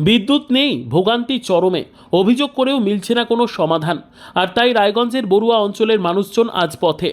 বিদ্যুৎ নেই, ভোগান্তি চরমে। অভিযোগ করেও মিলছে না কোনো সমাধান। আর তাই রায়গঞ্জের বড়ুয়া অঞ্চলের মানুষজন আজ পথে।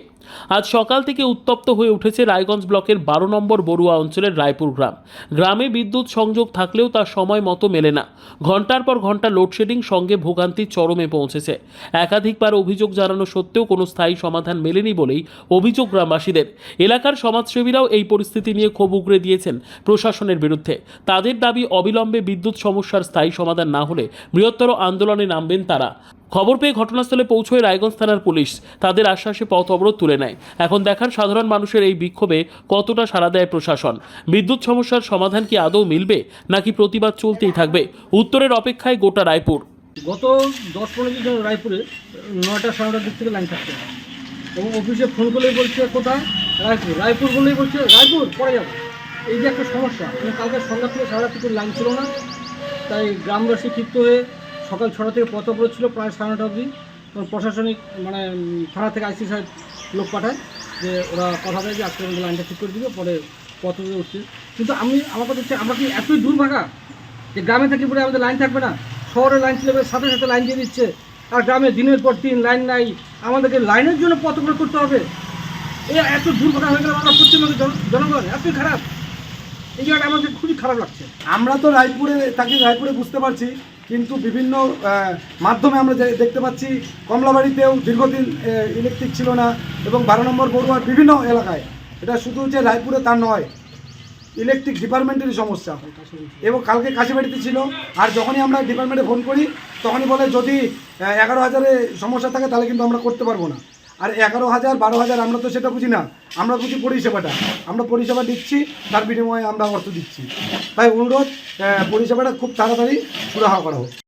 আজ সকাল থেকে উত্তপ্ত হয়ে উঠেছে রায়গঞ্জ ব্লকের বারো নম্বর বড়ুয়া অঞ্চলের রায়পুর গ্রাম। গ্রামে বিদ্যুৎ সংযোগ থাকলেও তার সময় মতো মেলে না। ঘণ্টার পর ঘণ্টা লোডশেডিং সঙ্গে ভোগান্তি চরমে পৌঁছেছে। একাধিকবার অভিযোগ জানানো সত্ত্বেও কোনো স্থায়ী সমাধান মেলেনি বলেই অভিযোগ গ্রামবাসীদের। এলাকার সমাজসেবীরাও এই পরিস্থিতি নিয়ে ক্ষোভ উগরে দিয়েছেন প্রশাসনের বিরুদ্ধে। তাদের দাবি অবিলম্বে বিদ্যুৎ সমস্যার স্থায়ী সমাধান না হলে বৃহত্তর আন্দোলনে নামবেন তারা। খবর পেয়ে ঘটনাস্থলে পৌঁছয় রায়গঞ্জ থানার পুলিশ। তাদের আশ্বাসে পথ অবরোধ তুলে নেয়। এখন দেখার সাধারণ মানুষের এই বিক্ষোভে কতটা সাড়া দেয় প্রশাসন? বিদ্যুৎ সমস্যার সমাধান কি আদৌ মিলবে, নাকি প্রতিবাদ চলতেই থাকবে? উত্তরের অপেক্ষায় গোটা রায়পুর। গত দশ পনেরো দিন রায়পুরে নয়টা সাড়ে নটার দিক থেকে লাইন থাকছে। না। এবং অফিসে ফোন করলেই বলছে কোথায় রায়পুর। রায়পুর বললেই বলছে, রায়পুর, পরে যাব। এই যে একটা সমস্যা মানে কালকে সন্ধ্যা থেকে সারা থেকে লাইন ছিল না। তাই গ্রামবাসী ক্ষিপ্ত হয়ে সকাল ছটা থেকে পথ অবরোধ ছিল, প্রায় সাড়ে নটা অবধি। প্রশাসনিক মানে থানা থেকে আইসি সাহেব লোক পাঠায় যে ওরা কথা দেয় যে আজকে আমাদের লাইনটা ঠিক করে দিবে, পরে পথ অবরোধ উঠছে। কিন্তু আমি, আমার কথা হচ্ছে, আমরা কি এতই দুর্ভাগা যে গ্রামে থাকি পরে আমাদের লাইন থাকবে না? শহরে লাইন ছিল সাথে সাথে লাইন দিয়ে দিচ্ছে। আর গ্রামে দিনের পর দিন লাইন নাই, আমাদেরকে লাইনের জন্য পথ অবরোধ করতে হবে। এই এত দুর্ঘটনা হয়ে গেল আমরা পশ্চিমবঙ্গের জন- জনগণ, এতই খারাপ। এই জায়গাটা আমাদের খুবই খারাপ লাগছে। আমরা তো রায়পুরে থাকি, রায়পুরে বুঝতে পারছি। কিন্তু বিভিন্ন মাধ্যমে আমরা দেখতে পাচ্ছি, কমলাবাড়িতেও দীর্ঘদিন ইলেকট্রিক ছিল না এবং বারো নম্বর বড়ুয়ার বিভিন্ন এলাকায়। এটা শুধু যে রায়পুরে তা নয় ইলেকট্রিক ডিপার্টমেন্টেরই সমস্যা। এবং কালকে কাশিবাড়িতে ছিল, আর যখনই আমরা ডিপার্টমেন্টে ফোন করি, তখনই বলে যদি এগারো হাজারে সমস্যা থাকে, তাহলে কিন্তু আমরা করতে পারব না। আর এগারো হাজার, বারো হাজার, আমরা তো সেটা বুঝি না। আমরা বুঝি পরিষেবাটা। আমরা পরিষেবা দিচ্ছি, তার বিনিময়ে আমরা অর্থ দিচ্ছি। তাই অনুরোধ পরিষেবাটা খুব তাড়াতাড়ি সুরাহা করা হোক।